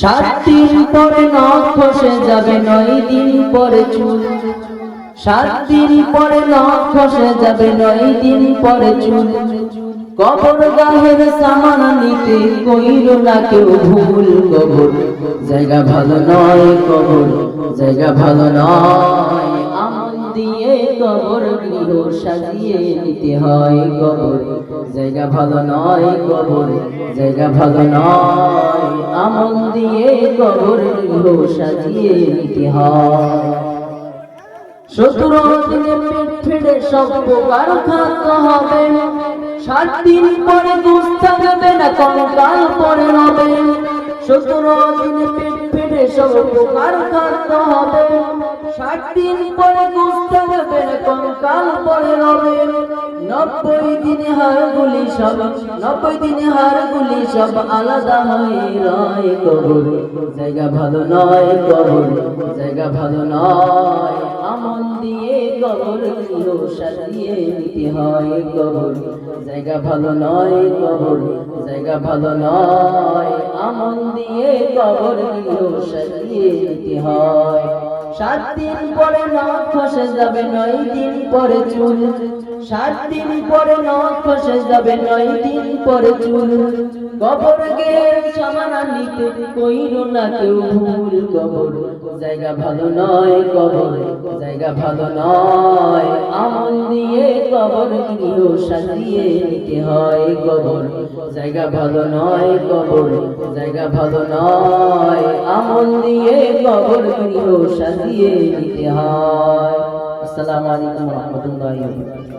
সাত দিন পরে নখ খসে যাবে, নয় দিন পরে চুল। সাত দিন পরে নখ খসে যাবে, নয় দিন পরে চুল। কবর গাহের সামান নিতে কইল না কেউ ভুল কবর। জায়গা ভালো নয় কবর, জায়গা ভালো নয়। দিয়ে কবর গৃহ সাজিয়ে নিতে হয় কবর। জায়গা ভালো নয় কবর, জায়গা ভালো নয়, আমল দিয়ে কবর গৃহ সাজিয়ে নিতে হয়। দিনে পেট ফেটে সব প্রকার খাদ্য হবে। সাত দিন পরে দুধ থাকবে না কঙ্কাল পরে রবে সতেরো দিনে পেট ফেটে সব প্রকার খাদ্য হবে। ষাট দিন পরে থাকবে না কঙ্কাল পরে রবে নব্বই দিনে হাড়গুলি সব, নব্বই দিনে হাড়গুলি সব আলাদা হয়ে রয় কবর জায়গা ভালো নয় কবর জায়গা ভালো নয়। আমল দিয়ে কবর গৃহ সাজিয়ে নিতে হয় কবর জায়গা ভালো নয় কবর জায়গা ভালো নয়। আমল দিয়ে কবর গৃহ সাজিয়ে নিতে হয়। সাত দিন পরে নখ খসে যাবে, নয় দিন পরে চুল। সাত দিন পরে নখ খসে যাবে, নয় দিন পরে চুল। কবর গে সমানা নিতে কইর না কেউ ভুল কবর। জায়গা ভালো নয় কবর, জায়গা ভালো নয়। আমল দিয়ে কবর গৃহ সাজিয়ে নিতে হয় কবর। জায়গা ভালো নয় কবর, জায়গা ভালো নয়। আমল দিয়ে কবর গৃহ সাজিয়ে নিতে হয়। আসসালামু আলাইকুম রহমতুল্লাহ